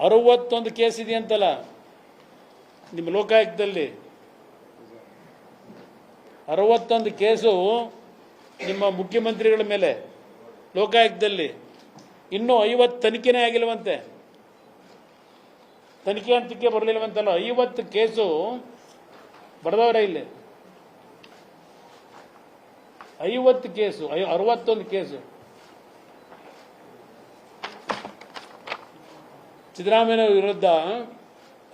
ಅರವತ್ತೊಂದು ಕೇಸ್ ಇದೆಯಂತಲ್ಲ ನಿಮ್ಮ ಲೋಕಾಯುಕ್ತದಲ್ಲಿ? ಅರವತ್ತೊಂದು ಕೇಸು ನಿಮ್ಮ ಮುಖ್ಯಮಂತ್ರಿಗಳ ಮೇಲೆ, ಲೋಕಾಯುಕ್ತದಲ್ಲಿ. ಇನ್ನೂ ಐವತ್ತು ತನಿಖೆನೇ ಆಗಿಲ್ವಂತೆ ತನಿಖೆ ಹಂತಕ್ಕೆ ಬರಲಿಲ್ಲವಂತಲ್ಲ, ಐವತ್ತು ಕೇಸು ಬಡದವರ ಇಲ್ಲಿ. ಐವತ್ತು ಕೇಸು, ಐ ಅರವತ್ತೊಂದು ಕೇಸು. ಸಿದ್ದರಾಮಯ್ಯ ವಿರುದ್ಧ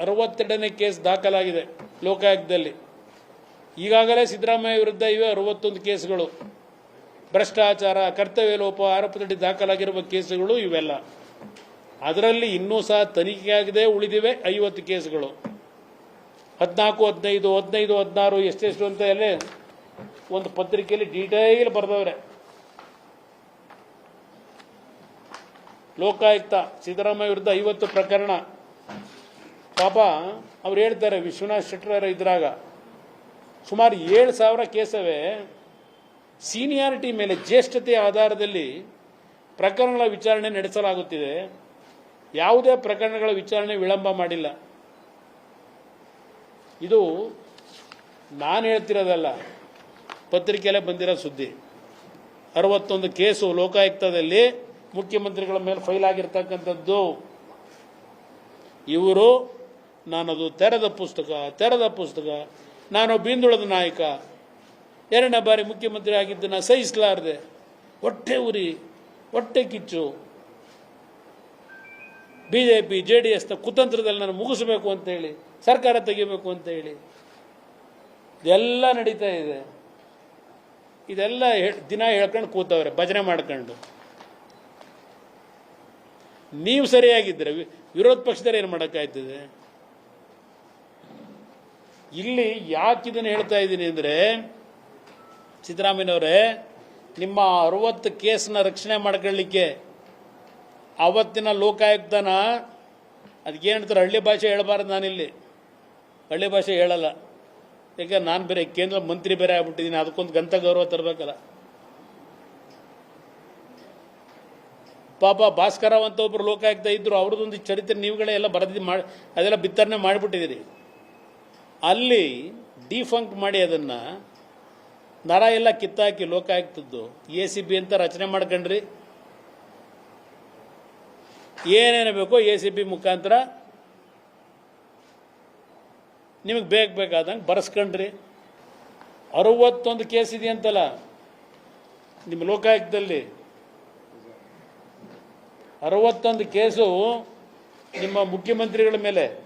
ಅರವತ್ತೆರಡನೇ ಕೇಸ್ ದಾಖಲಾಗಿದೆ ಲೋಕಾಯುಕ್ತದಲ್ಲಿ. ಈಗಾಗಲೇ ಸಿದ್ದರಾಮಯ್ಯ ವಿರುದ್ಧ ಇವೆ ಅರವತ್ತೊಂದು ಕೇಸ್ಗಳು. ಭ್ರಷ್ಟಾಚಾರ ಕರ್ತವ್ಯ ಲೋಪ ಆರೋಪದಡಿ ದಾಖಲಾಗಿರುವ ಕೇಸುಗಳು ಇವೆಲ್ಲ. ಅದರಲ್ಲಿ ಇನ್ನೂ ಸಹ ತನಿಖೆಯಾಗದೆ, ಉಳಿದಿವೆ ಐವತ್ತು ಕೇಸುಗಳು. ಹದಿನಾಲ್ಕು, ಹದಿನೈದು ಹದಿನೈದು, ಹದಿನಾರು ಎಷ್ಟೆಷ್ಟು ಅಂತ ಎಲ್ಲ ಒಂದು ಪತ್ರಿಕೆಯಲ್ಲಿ ಡೀಟೇಲ್ ಬರೆದವ್ರೆ. ಲೋಕಾಯುಕ್ತ ಸಿದ್ದರಾಮಯ್ಯ ವಿರುದ್ಧ ಐವತ್ತು ಪ್ರಕರಣ. ಪಾಪ ಅವ್ರು ಹೇಳ್ತಾರೆ, ವಿಶ್ವನಾಥ್ ಶೆಟ್ಟರ್ ಇದ್ರಾಗ. ಸುಮಾರು ಏಳು ಸಾವಿರ ಕೇಸವೇ ಸೀನಿಯಾರಿಟಿ ಮೇಲೆ ಜ್ಯೇಷ್ಠತೆಯ ಆಧಾರದಲ್ಲಿ ಪ್ರಕರಣಗಳ ವಿಚಾರಣೆ ನಡೆಸಲಾಗುತ್ತಿದೆ. ಯಾವುದೇ ಪ್ರಕರಣಗಳ ವಿಚಾರಣೆ ವಿಳಂಬ ಮಾಡಿಲ್ಲ. ಇದು ನಾನು ಹೇಳ್ತಿರೋದಲ್ಲ, ಪತ್ರಿಕೆಯಲ್ಲೇ ಬಂದಿರೋ ಸುದ್ದಿ. ಅರವತ್ತೊಂದು ಕೇಸು ಲೋಕಾಯುಕ್ತದಲ್ಲಿ ಮುಖ್ಯಮಂತ್ರಿಗಳ ಮೇಲೆ ಫೈಲ್ ಆಗಿರ್ತಕ್ಕಂಥದ್ದು. ಇವರು, ನಾನದು ತೆರೆದ ಪುಸ್ತಕ ತೆರೆದ ಪುಸ್ತಕ, ನಾನು ಬಿಂದುಳದ ನಾಯಕ. ಎರಡನೇ ಬಾರಿ ಮುಖ್ಯಮಂತ್ರಿ ಆಗಿದ್ದನ್ನು ಸಹಿಸಲಾರದೆ, ಹೊಟ್ಟೆ ಉರಿ, ಹೊಟ್ಟೆ ಕಿಚ್ಚು. B J P J D ಎಸ್ನ ಕುತಂತ್ರದಲ್ಲಿ ನಾನು ಮುಗಿಸಬೇಕು ಅಂತ ಹೇಳಿ, ಸರ್ಕಾರ ತೆಗಿಬೇಕು ಅಂತ ಹೇಳಿ. ಇದೆಲ್ಲ ನಡೀತಾ ಇದೆ. ಇದೆಲ್ಲ ದಿನ ಹೇಳ್ಕೊಂಡು ಕೂತವ್ರೆ, ಭಜನೆ ಮಾಡ್ಕೊಂಡು. ನೀವು ಸರಿಯಾಗಿದ್ದರೆ, ವಿರೋಧ ಪಕ್ಷದವ್ರು ಏನು ಮಾಡೋಕ್ಕಾಯ್ತದೆ? ಇಲ್ಲಿ ಯಾಕೆ ಇದನ್ನು ಹೇಳ್ತಾ ಇದ್ದೀನಿ ಅಂದರೆ, ಸಿದ್ದರಾಮಯ್ಯನವರೇ, ನಿಮ್ಮ ಅರವತ್ತು ಕೇಸನ್ನ ರಕ್ಷಣೆ ಮಾಡ್ಕೊಳ್ಳಿಕ್ಕೆ ಆವತ್ತಿನ ಲೋಕಾಯುಕ್ತನ ಅದಕ್ಕೇನು ಹೇಳ್ತಾರೆ, ಹಳ್ಳಿ ಭಾಷೆ ಹೇಳಬಾರ್ದು ನಾನಿಲ್ಲಿ. ಹಳ್ಳಿ ಭಾಷೆ ಹೇಳಲ್ಲ. ಯಾಕೆ, ನಾನು ಬೇರೆ ಕೇಂದ್ರ ಮಂತ್ರಿ ಬೇರೆ ಆಗ್ಬಿಟ್ಟಿದ್ದೀನಿ, ಅದಕ್ಕೊಂದು ಗಂತ ಗೌರವ ತರಬೇಕಲ್ಲ. ಪಾಪ ಭಾಸ್ಕರ ಅಂತ ಒಬ್ಬರು ಲೋಕಾಯುಕ್ತ ಇದ್ದರು ಅವ್ರದ್ದೊಂದು ಚರಿತ್ರೆ ನೀವುಗಳೇ ಎಲ್ಲ ಬರೆದಿ ಮಾಡಿ ಅದೆಲ್ಲ ಬಿತ್ತರಣೆ ಮಾಡಿಬಿಟ್ಟಿದ್ದೀರಿ. ಅಲ್ಲಿ ಡಿಫಂಕ್ಟ್ ಮಾಡಿ ಅದನ್ನು ನರ ಎಲ್ಲ ಕಿತ್ತಾಕಿ ಲೋಕಾಯುಕ್ತದ್ದು. ಎ ಸಿ ಬಿ ಅಂತ ರಚನೆ ಮಾಡ್ಕೊಂಡ್ರಿ. ಏನೇನು ಬೇಕೋ ಎ ಸಿ ಬಿ ಮುಖಾಂತರ ನಿಮಗೆ ಬೇಕು ಬೇಕಾದಂಗೆ ಬರೆಸ್ಕೊಂಡ್ರಿ. ಅರವತ್ತೊಂದು ಕೇಸ್ ಇದೆಯಂತಲ್ಲ, ನಿಮ್ಮ ಲೋಕಾಯುಕ್ತದಲ್ಲಿ. ಅರವತ್ತೊಂದು ಕೇಸು ನಿಮ್ಮ ಮುಖ್ಯಮಂತ್ರಿಗಳ ಮೇಲೆ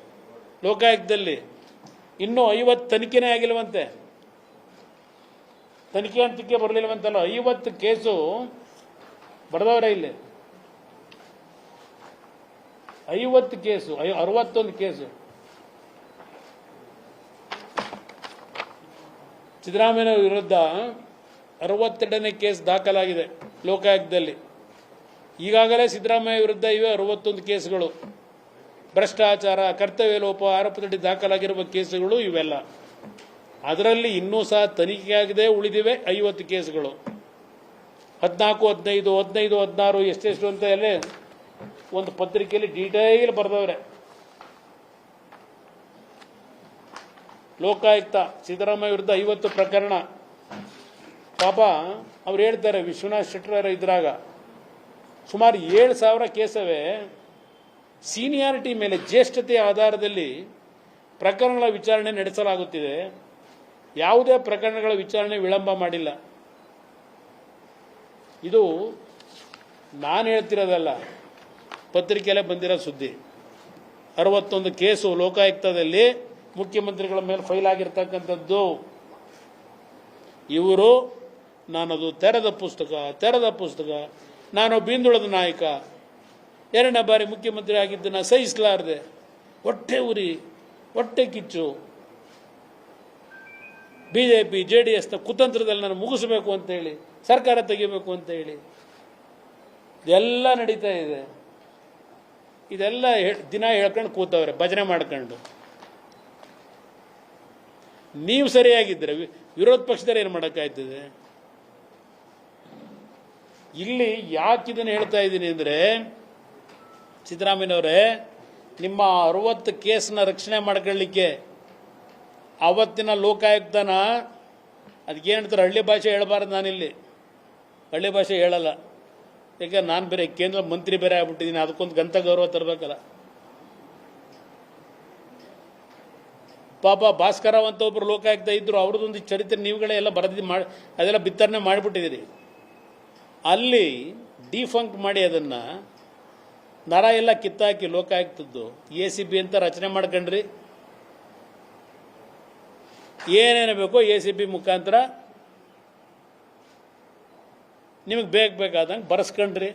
ಲೋಕಾಯುಕ್ತದಲ್ಲಿ. ಇನ್ನೂ ಐವತ್ತು ತನಿಖೆನೇ ಆಗಿಲ್ವಂತೆ ತನಿಖೆ ಹಂತಕ್ಕೆ ಬರಲಿಲ್ವಂತಲ್ಲ ಐವತ್ತು ಕೇಸು ಬರೆದವರೇ ಇಲ್ಲಿ. ಐವತ್ತು ಕೇಸು, ಐ- ಅರವತ್ತೊಂದು ಕೇಸು. ಸಿದ್ದರಾಮಯ್ಯ ವಿರುದ್ಧ ಅರವತ್ತೆರಡನೇ ಕೇಸ್ ದಾಖಲಾಗಿದೆ ಲೋಕಾಯುಕ್ತದಲ್ಲಿ. ಈಗಾಗಲೇ ಸಿದ್ದರಾಮಯ್ಯ ವಿರುದ್ಧ ಇವೆ ಅರವತ್ತೊಂದು ಕೇಸುಗಳು. ಭ್ರಷ್ಟಾಚಾರ ಕರ್ತವ್ಯ ಲೋಪ ಆರೋಪದಡಿ ದಾಖಲಾಗಿರುವ ಕೇಸುಗಳು ಇವೆಲ್ಲ. ಅದರಲ್ಲಿ ಇನ್ನೂ ಸಹ ತನಿಖೆಯಾಗದೆ, ಉಳಿದಿವೆ ಐವತ್ತು ಕೇಸುಗಳು. ಹದಿನಾಲ್ಕು, ಹದಿನೈದು ಹದಿನೈದು, ಹದಿನಾರು, ಎಷ್ಟೆಷ್ಟು ಅಂತ ಎಲ್ಲ ಒಂದು ಪತ್ರಿಕೆಯಲ್ಲಿ ಡೀಟೇಲ್ ಬರೆದವ್ರೆ. ಲೋಕಾಯುಕ್ತ ಸಿದ್ದರಾಮಯ್ಯ ವಿರುದ್ಧ ಐವತ್ತು ಪ್ರಕರಣ. ಪಾಪ, ಅವ್ರು ಹೇಳ್ತಾರೆ, ವಿಶ್ವನಾಥ್ ಶೆಟ್ಟರ್ ಇದ್ರಾಗ. ಸುಮಾರು ಏಳು ಸಾವಿರ ಕೇಸವೇ ಸೀನಿಯಾರಿಟಿ ಮೇಲೆ ಜ್ಯೇಷ್ಠತೆಯ ಆಧಾರದಲ್ಲಿ ಪ್ರಕರಣಗಳ ವಿಚಾರಣೆ ನಡೆಸಲಾಗುತ್ತಿದೆ. ಯಾವುದೇ ಪ್ರಕರಣಗಳ ವಿಚಾರಣೆ ವಿಳಂಬ ಮಾಡಿಲ್ಲ. ಇದು ನಾನು ಹೇಳ್ತಿರೋದಲ್ಲ, ಪತ್ರಿಕೆಯಲ್ಲೇ ಬಂದಿರೋ ಸುದ್ದಿ. ಅರವತ್ತೊಂದು ಕೇಸು ಲೋಕಾಯುಕ್ತದಲ್ಲಿ ಮುಖ್ಯಮಂತ್ರಿಗಳ ಮೇಲೆ ಫೈಲ್ ಆಗಿರ್ತಕ್ಕಂಥದ್ದು. ಇವರು, ನಾನದು ತೆರೆದ ಪುಸ್ತಕ ತೆರೆದ ಪುಸ್ತಕ ನಾನು ಬಿಂದುಳದ ನಾಯಕ. ಎರಡನೇ ಬಾರಿ ಮುಖ್ಯಮಂತ್ರಿ ಆಗಿದ್ದನ್ನ ಸಹಿಸಲಾರದೆ ಹೊಟ್ಟೆ ಉರಿ, ಹೊಟ್ಟೆ ಕಿಚ್ಚು. B J P J D ಎಸ್ನ ಕುತಂತ್ರದಲ್ಲಿ ನಾನು ಮುಗಿಸಬೇಕು ಅಂತ ಹೇಳಿ, ಸರ್ಕಾರ ತೆಗಿಬೇಕು ಅಂತ ಹೇಳಿ. ಇದೆಲ್ಲ ನಡೀತಾ ಇದೆ. ಇದೆಲ್ಲ ದಿನ ಹೇಳ್ಕೊಂಡು ಕೂತವ್ರೆ, ಭಜನೆ ಮಾಡ್ಕೊಂಡು. ನೀವು ಸರಿಯಾಗಿದ್ದರೆ, ವಿರೋಧ ಪಕ್ಷದವ್ರು ಏನು ಮಾಡೋಕ್ಕಾಯ್ತದೆ? ಇಲ್ಲಿ ಯಾಕೆ ಇದನ್ನು ಹೇಳ್ತಾ ಇದ್ದೀನಿ ಅಂದರೆ, ಸಿದ್ದರಾಮಯ್ಯನವರೇ, ನಿಮ್ಮ ಅರುವತ್ತು ಕೇಸನ್ನ ರಕ್ಷಣೆ ಮಾಡ್ಕೊಳ್ಳಿಕ್ಕೆ ಆವತ್ತಿನ ಲೋಕಾಯುಕ್ತನ ಏನು ಹೇಳ್ತಾರೆ, ಹಳ್ಳಿ ಭಾಷೆ ಹೇಳಬಾರ್ದು ನಾನಿಲ್ಲಿ. ಹಳ್ಳಿ ಭಾಷೆ ಹೇಳಲ್ಲ. ಯಾಕೆ, ನಾನು ಬೇರೆ ಕೇಂದ್ರ ಮಂತ್ರಿ ಬೇರೆ ಆಗ್ಬಿಟ್ಟಿದ್ದೀನಿ, ಅದಕ್ಕೊಂದು ಗಂತ ಗೌರವ ತರಬೇಕಲ್ಲ. ಪಾಪ ಭಾಸ್ಕರ ಅಂತ ಒಬ್ಬರು ಲೋಕಾಯುಕ್ತ ಇದ್ರು, ಅವ್ರದ್ದೊಂದು ಚರಿತ್ರೆ ನೀವುಗಳೇ ಎಲ್ಲ ಬರೆದಿದ್ದು ಮಾಡಿ ಅದೆಲ್ಲ ಬಿತ್ತರಣೆ ಮಾಡಿಬಿಟ್ಟಿದ್ದೀರಿ. ಅಲ್ಲಿ ಡಿಫಂಕ್ ಮಾಡಿ ಅದನ್ನು, ನರ ಎಲ್ಲ ಕಿತ್ತಾಕಿ ಲೋಕ ಆಗ್ತಿದ್ದು. ಎ ಸಿ ಬಿ ಅಂತ ರಚನೆ ಮಾಡ್ಕೊಂಡ್ರಿ. ಏನೇನು ಬೇಕೋ ಎ ಸಿ ಬಿ ಮುಖಾಂತರ ನಿಮಗೆ ಬೇಕು ಬೇಕಾದಂಗೆ ಬರೆಸ್ಕೊಂಡ್ರಿ.